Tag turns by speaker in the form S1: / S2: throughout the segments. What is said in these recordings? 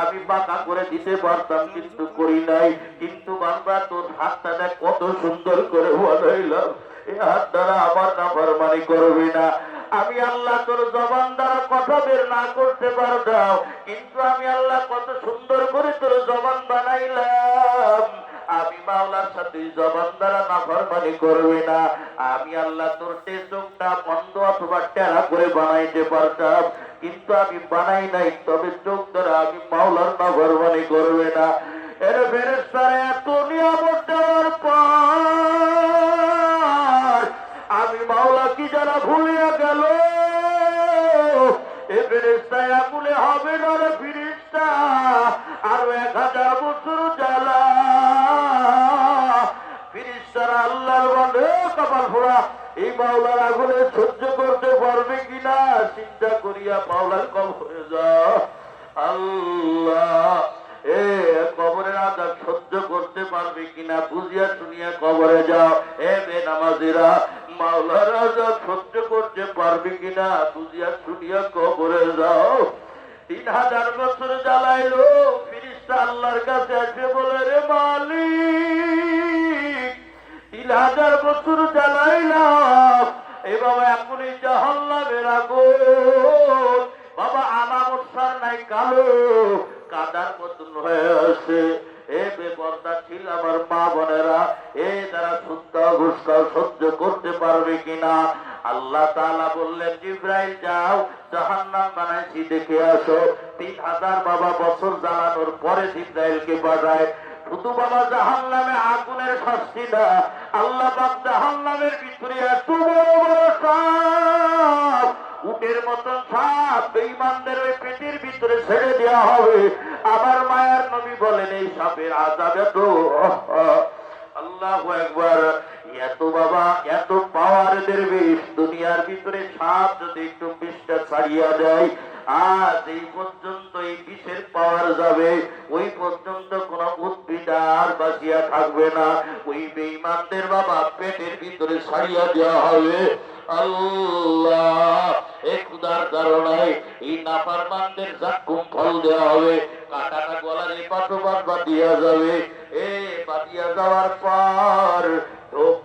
S1: আমি বাঁকা করে দিতে পারতাম, কিন্তু করি নাই। কিন্তু বাংলা তোর হাতটা দেখ কত সুন্দর করে বানাইলাম। এই হাত দ্বারা আমার না ফরমানি করবি না। আমি আল্লাহ তোর জবান দ্বারা কথা বের না করতে পারতাম, কিন্তু আমি আল্লাহ কত সুন্দর করে তোর জবান বানাইলাম। আমি মাওলার সাথে জবান দ্বারা নাফরমানি করবে না। আমি আল্লাহ তোর চোখটা বন্ধ অথবা টেরা করে বানাইতে পারতাম। কিন্তু আমি বানাই নাই, তবে চোখ দ্বারা আমি মাওলার নাফরমানি করবে না। এর ফেরেস্তারা এত নিয়ামত পর আমি মাওলা কি যারা ভুলিয়া গেল? এ ফেরেস্তায় আকুলে হবে না ফিরিস্তা। আরও এক হাজার বছর কপাল ফোড়া এই মাওলার আগুনে সহ্য করতে পারবে কিনা চিন্তা করিয়া মাওলার কম হয়ে যা। আল্লাহ, এ কবরের আজাব সহ্য করতে পারবে কিনা বুঝিয়া শুনিয়া কবরে যাও। এ বে নামাজিরা মাওলার আজাব সহ্য করতে পারবে কিনা বুঝিয়া শুনিয়া কবরে যাও। তিন হাজার বছর জ্বালাইলো, ফিরিস্তা আল্লাহর কাছে আছে বলে রে মালিক। হাজার বছর জ্বালাইলাম এ বাবা এখনই জাহাল্লামের আগুন। বাবা আমার উৎসার নাই কালো, কাদার মতন হয়ে আছে। এ বেপর্দা ছিল আমার মা বোনেরা। এ শুদ্ধ ঘুষকাও সহ্য করতে পারবে কিনা? আল্লাহ তাআলা বললেন, জিব্রাইল, যাও, জাহান্নাম বানাইছি, দেখে আসো। তিন হাজার বাবা বছর জ্বালানোর পরে জিব্রাইলকে পাঠায় শুধু নামে আগুনের শাস্তি না আল্লাহ জাহান ভিতরে উটের মতন সাপ বেঈমানদের ওই পেটের ভিতরে ছেড়ে দেওয়া হবে। আমার মায়ার নবী বলেন, এই সাপের আজাব এত। আল্লাহ একবার এত বাবা, এত পাওয়ার বেশ দুনিয়ার ভিতরে সাপ যদি একটু বিষটা ছাড়িয়া দেয় আজ এই পর্যন্ত এই বিষের পাওয়ার যাবে, ওই পর্যন্ত কোন উদ্ভিদ আর বাঁচিয়া থাকবে না। ওই বেঈমানদের বাবা পেটের ভিতরে ছাড়িয়া দেওয়া হবে। আল্লাহ কাটাটা গলার বাঁধিয়া যাবে। এ বাঁধিয়া যাওয়ার পর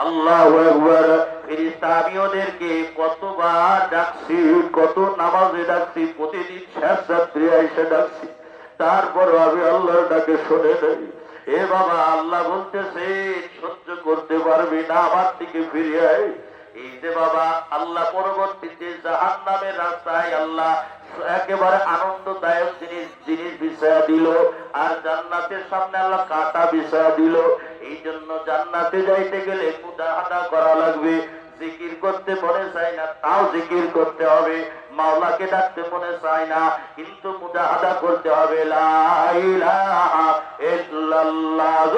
S1: তারপর আমি আল্লাহর ডাকে শুনে নেই। এ বাবা, আল্লাহ বলতেছে, সহ্য করতে পারবি না, আমার দিকে ফিরে আয়। এই যে বাবা, আল্লাহ পরবর্তীতে জাহান নামের রাস্তায় আল্লাহ একেবারে আনন্দদায়ক জিনিস জিনিস বিষয় দিল। আর জান্নাতের সামনে আল্লাহ কাটা বিষয় দিল। এই জন্য জান্নাতে যাইতে গেলে মুদাহাদা করা লাগবে। জিকির করতে মনে চাই না, তাও জিকির করতে হবে। মাওলাকে ডাকতে মনে চাই না, কিন্তু মুদাহাদা করতে হবে। লা ইলাহা ইল্লাল্লাহ।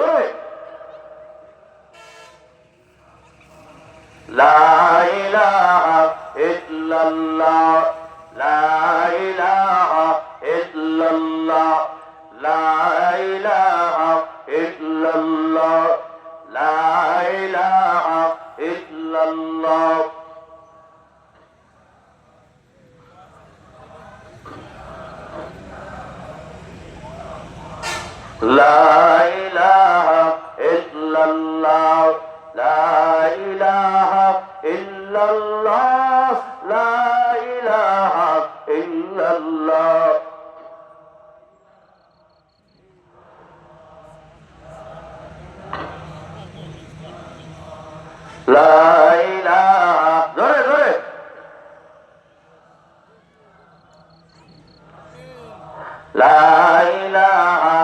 S1: لا إله إلا الله لا إله إلا الله لا إله إلا الله لا إله ধরে ধরে لا إله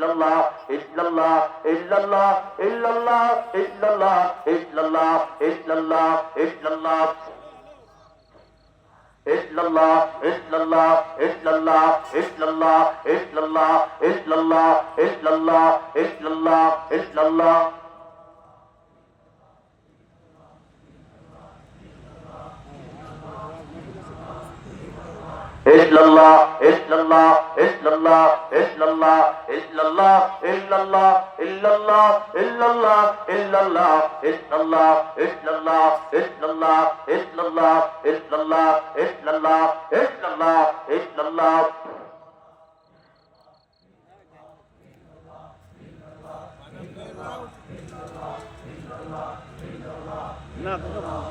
S1: إلا الله إلا الله إلا الله إلا الله إلا الله إلا الله إلا الله إلا الله إلا الله إلا الله إلا الله إلا الله إلا الله ইল্লাল্লাহ ইল্লাল্লাহ ইল্লাল্লাহ ইল্লাল্লাহ ইল্লাল্লাহ ইল্লাল্লাহ ইল্লাল্লাহ ইল্লাল্লাহ ইল্লাল্লাহ ইল্লাল্লাহ ইল্লাল্লাহ ইল্লাল্লাহ ইল্লাল্লাহ ইল্লাল্লাহ ইল্লাল্লাহ ইল্লাল্লাহ ইল্লাল্লাহ না